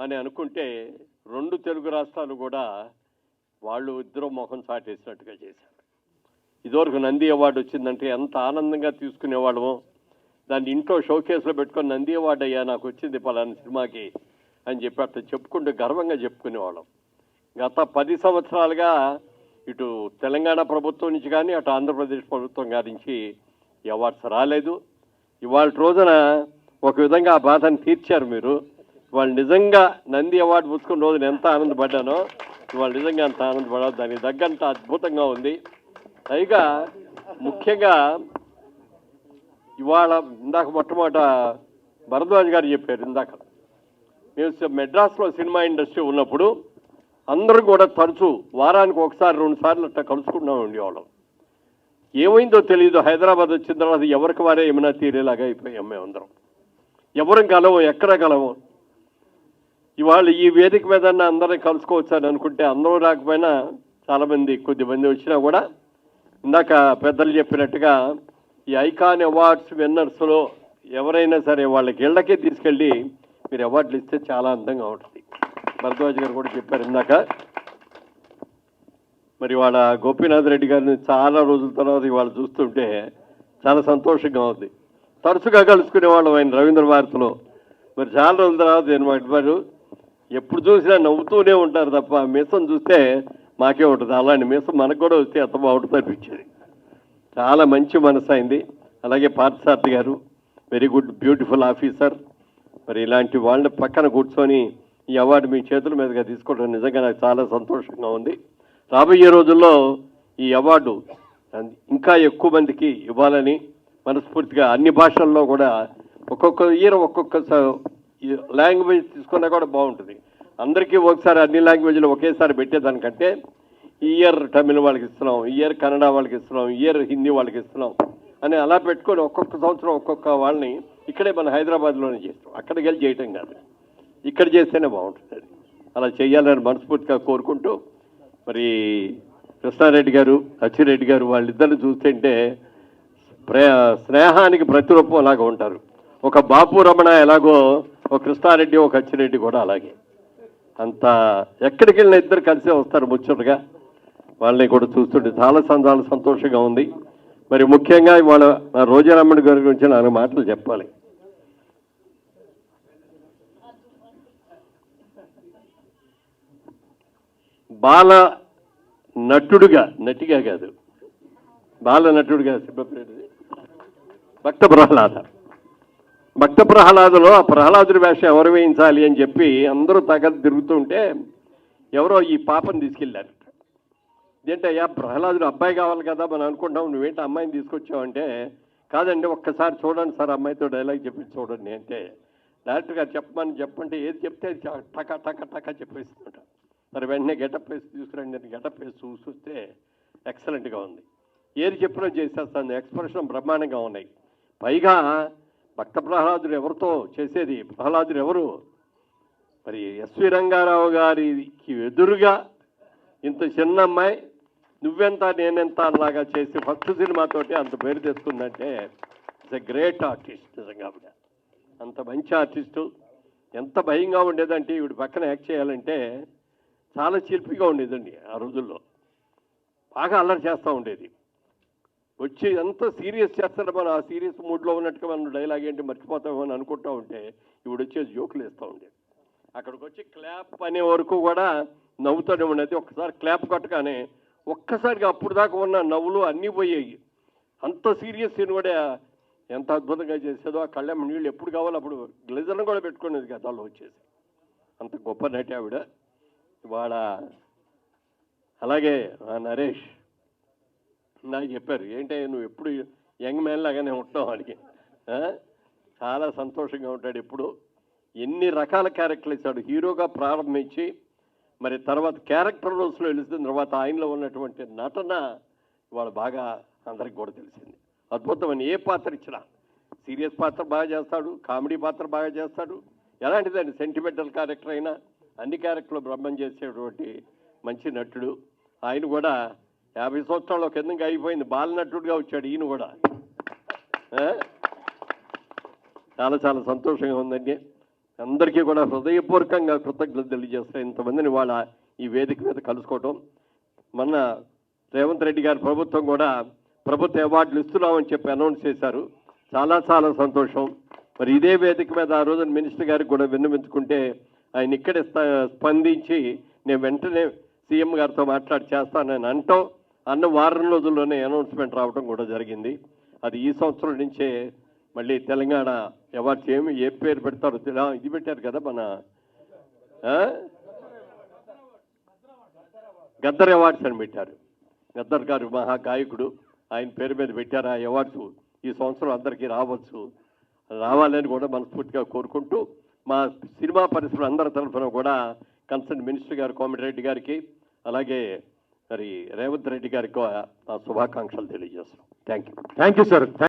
అని అనుకుంటే రెండు తెలుగు రాష్ట్రాలు కూడా వాళ్ళు ఇద్దరు మొహం చాటేసినట్టుగా చేశారు. ఇదివరకు నంది అవార్డు వచ్చిందంటే ఎంత ఆనందంగా తీసుకునేవాళ్ళము. దాన్ని ఇంట్లో షోకేస్లో పెట్టుకొని నంది అవార్డు అయ్యా నాకు వచ్చింది పలానా సినిమాకి అని చెప్పి అట్లా చెప్పుకుంటూ గర్వంగా చెప్పుకునేవాళ్ళం. గత పది సంవత్సరాలుగా ఇటు తెలంగాణ ప్రభుత్వం నుంచి కానీ అటు ఆంధ్రప్రదేశ్ ప్రభుత్వం గారి నుంచి అవార్డ్స్ రాలేదు. ఇవాళ రోజున ఒక విధంగా ఆ బాధను తీర్చారు మీరు. ఇవాళ నిజంగా నంది అవార్డు పుచ్చుకున్న రోజున ఎంత ఆనందపడ్డానో ఇవాళ నిజంగా అంత ఆనందపడాలి. దానికి తగ్గంత అద్భుతంగా ఉంది. పైగా ముఖ్యంగా ఇవాళ ఇందాక మొట్టమొదట భరద్వాజ్ గారు చెప్పారు ఇందాక. మేము మెడ్రాస్లో సినిమా ఇండస్ట్రీ ఉన్నప్పుడు అందరూ కూడా తరచూ వారానికి ఒకసారి రెండు సార్లు అట్లా కలుసుకుంటున్నాం ఉండేవాళ్ళం ఏమైందో తెలియదు హైదరాబాద్ వచ్చిన తర్వాత ఎవరికి వారే ఏమైనా తీరేలాగా అయిపోయాం మేమందరం. ఎవరం కలవం ఎక్కడ కలవం? ఇవాళ ఈ వేదిక మీద అందరం కలుసుకోవచ్చు అని అనుకుంటే అందరూ రాకపోయినా చాలామంది కొద్దిమంది వచ్చినా కూడా ఇందాక పెద్దలు చెప్పినట్టుగా ఈ ఐకాన్ అవార్డ్స్ విన్నర్స్లో ఎవరైనా సరే వాళ్ళకి ఇళ్ళకే తీసుకెళ్ళి మీరు అవార్డులు ఇస్తే చాలా అందంగా ఉంటుంది. భరద్వాజ్ గారు కూడా చెప్పారు ఇందాక. మరి వాళ్ళ గోపీనాథ్ రెడ్డి గారిని చాలా రోజుల తర్వాత ఇవాళ చూస్తుంటే చాలా సంతోషంగా ఉంది. తరచుగా కలుసుకునే వాళ్ళం ఆయన రవీంద్ర భారతిలో. మరి చాలా రోజుల తర్వాత నేను వారు ఎప్పుడు చూసినా నవ్వుతూనే ఉంటారు తప్ప మీసం చూస్తే మాకే ఉంటుంది. అలాంటి మీసం మనకు కూడా వస్తే ఎంత బాగుంటుంది అనిపించేది. చాలా మంచి మనసు అయింది. అలాగే పార్థసార్థి గారు వెరీ గుడ్ బ్యూటిఫుల్ ఆఫీసర్ మరి ఇలాంటి వాళ్ళని పక్కన కూర్చొని ఈ అవార్డు మీ చేతుల మీదుగా తీసుకోవడం నిజంగా నాకు చాలా సంతోషంగా ఉంది. రాబోయే రోజుల్లో ఈ అవార్డు ఇంకా ఎక్కువ మందికి ఇవ్వాలని మనస్ఫూర్తిగా అన్ని భాషల్లో కూడా ఒక్కొక్క ఇయర్ ఒక్కొక్క లాంగ్వేజ్ తీసుకున్నా కూడా బాగుంటుంది. అందరికీ ఒకసారి అన్ని లాంగ్వేజ్లు ఒకేసారి పెట్టేదానికంటే ఈ ఇయర్ తమిళ వాళ్ళకి ఇస్తున్నాం ఇయర్ కన్నడ వాళ్ళకి ఇస్తున్నాం ఇయర్ హిందీ వాళ్ళకి ఇస్తున్నాం అని అలా పెట్టుకొని ఒక్కొక్క సంవత్సరం ఒక్కొక్క వాళ్ళని ఇక్కడే మన హైదరాబాద్లోనే చేస్తాం. అక్కడికి వెళ్ళి చేయటం కాదు. ఇక్కడ చేస్తేనే బాగుంటుంది అలా చేయాలని మనస్ఫూర్తిగా కోరుకుంటూ మరి కృష్ణారెడ్డి గారు అచ్చిరెడ్డి గారు వాళ్ళిద్దరిని చూస్తుంటే ప్రే స్నేహానికి ప్రతిరూపం అలాగా ఉంటారు. ఒక బాపు రమణ ఎలాగో ఒక కృష్ణారెడ్డి ఒక అచ్చిరెడ్డి కూడా అలాగే. అంత ఎక్కడికి వెళ్ళిన ఇద్దరు కలిసే వస్తారు ముచ్చటగా. వాళ్ళని కూడా చూస్తుంటే చాలా సం- చాలా సంతోషంగా ఉంది. మరి ముఖ్యంగా ఇవాళ నా రోజారమ్మడి గారి గురించి నాలుగు మాటలు చెప్పాలి. బాల నటుడుగా నటిగా కాదు. బాల నటుడుగా సిబ్బపేటది భక్త ప్రహ్లాద భక్త ప్రహ్లాదులో ఆ ప్రహ్లాదుడి వేషం ఎవరు వేయించాలి అని చెప్పి అందరూ తగదు తిరుగుతుంటే ఎవరో ఈ పాపని తీసుకెళ్ళారు అయ్యా ప్రహ్లాదుడు అబ్బాయి కావాలి కదా మనం అనుకుంటాం నువ్వేంటి అమ్మాయిని తీసుకొచ్చావంటే కాదండి ఒక్కసారి చూడండి సార్ అమ్మాయితో డైలాగ్ చెప్పి చూడండి అంటే డైరెక్టర్ గారు చెప్పమని చెప్పంటే ఏది చెప్తే టక టక టక చెప్పేస్తుంట మరి వెంటనే గెటప్ వేసి తీసుకురండి నేను గెటప్ వేసి చూస్తే ఎక్సలెంట్గా ఉంది. ఏది చెప్పినా చేసేస్తాను ఎక్స్ప్రెషన్ బ్రహ్మాండంగా ఉన్నాయి. పైగా భక్త ప్రహ్లాదుడు ఎవరితో చేసేది? ప్రహ్లాదుడు ఎవరు? మరి ఎస్వి రంగారావు గారికి ఎదురుగా ఇంత చిన్న అమ్మాయి నువ్వెంత నేనెంత అలాగా చేసి ఫస్ట్ సినిమాతోటి అంత పేరు తెచ్చుకుందంటే ఇట్స్ ఎ గ్రేట్ ఆర్టిస్ట్ నిజంగా ఆవిడ. అంత మంచి ఆర్టిస్టు ఎంత భయంగా ఉండేదంటే ఈవిడ పక్కన యాక్ట్ చేయాలంటే చాలా చిలిపిగా ఉండేదండి ఆ రోజుల్లో. బాగా అల్లరి చేస్తూ ఉండేది. వచ్చి ఎంత సీరియస్ చేస్తారో మనం ఆ సీరియస్ మూడ్లో ఉన్నట్టుగా మనం డైలాగ్ ఏంటి మర్చిపోతామని అనుకుంటా ఉంటే ఇవిడ వచ్చే జోకులు వేస్తూ ఉండేది. అక్కడికి వచ్చి క్లాప్ అనే వరకు కూడా నవ్వుతూనే ఉండేది ఒక్కసారి క్లాప్ కొట్టగానే ఒక్కసారిగా అప్పుడు దాకా ఉన్న నవ్వులు అన్నీ పోయాయి. అంత సీరియస్ సీన్ కూడా ఎంత అద్భుతంగా చేసేదో ఆ కళ్ళెమ్మ నీళ్ళు ఎప్పుడు కావాలో అప్పుడు గ్లెజర్ను కూడా పెట్టుకునేది గతాల్లో వచ్చేసి. అంత గొప్ప నటి ఆవిడ. ఇవాళ అలాగే ఆ నరేష్. నాకు చెప్పారు. ఏంటంటే నువ్వు ఎప్పుడు యంగ్ మ్యాన్ లాగానే ఉంటావు వాడికి. చాలా సంతోషంగా ఉంటాడు ఎప్పుడు. ఎన్ని రకాల క్యారెక్టర్లు ఇస్తాడు. హీరోగా ప్రారంభించి మరి తర్వాత క్యారెక్టర్ రోల్స్లో వెళుతున్న తర్వాత ఆయనలో ఉన్నటువంటి నటన వాళ్ళు బాగా అందరికి కూడా తెలిసింది. అద్భుతమైన ఏ పాత్ర ఇచ్చినా. సీరియస్ పాత్ర బాగా చేస్తాడు. కామెడీ పాత్ర బాగా చేస్తాడు. ఎలాంటిదండి? సెంటిమెంటల్ క్యారెక్టర్ అయినా అన్ని క్యారెక్టర్లు బ్రహ్మం చేసేటువంటి మంచి నటుడు. ఆయన కూడా యాభై సంవత్సరాల కిందకి అయిపోయింది. బాలనటుడుగా వచ్చాడు ఈయన కూడా. చాలా చాలా సంతోషంగా ఉందండి. అందరికీ కూడా హృదయపూర్వకంగా కృతజ్ఞతలు తెలియజేస్తా ఇంతమందిని వాళ్ళ ఈ వేదిక మీద కలుసుకోవటం. మొన్న రేవంత్ రెడ్డి గారి ప్రభుత్వం కూడా ప్రభుత్వ అవార్డులు ఇస్తున్నామని చెప్పి అనౌన్స్ చేశారు. చాలా చాలా సంతోషం. మరి ఇదే వేదిక మీద ఆ రోజున మినిస్టర్ గారికి కూడా విన్నవించుకుంటే ఆయన ఇక్కడే స్ప- స్పందించి నేను వెంటనే సీఎం గారితో మాట్లాడి చేస్తానని అంటాం. అన్న వారం రోజుల్లోనే అనౌన్స్మెంట్ రావడం కూడా జరిగింది. అది ఈ సంవత్సరం నుంచే మళ్ళీ తెలంగాణ అవార్డ్స్ ఏమి ఏ పేరు పెడతారో ఇది పెట్టారు కదా మన గద్దర్ అవార్డ్స్ అని పెట్టారు. గద్దర్ గారు మహా గాయకుడు ఆయన పేరు మీద పెట్టారు ఆ అవార్డ్స్. ఈ సంవత్సరం అందరికీ రావచ్చు. రావాలని కూడా మనస్ఫూర్తిగా కోరుకుంటూ మా సినిమా పరిశ్రమ అందరి తరఫున కూడా కన్సర్న్ మినిస్టర్ గారు కోమటిరెడ్డి గారికి అలాగే మరి రేవంత్ రెడ్డి గారికి శుభాకాంక్షలు తెలియజేస్తున్నాం. Thank you thank you sir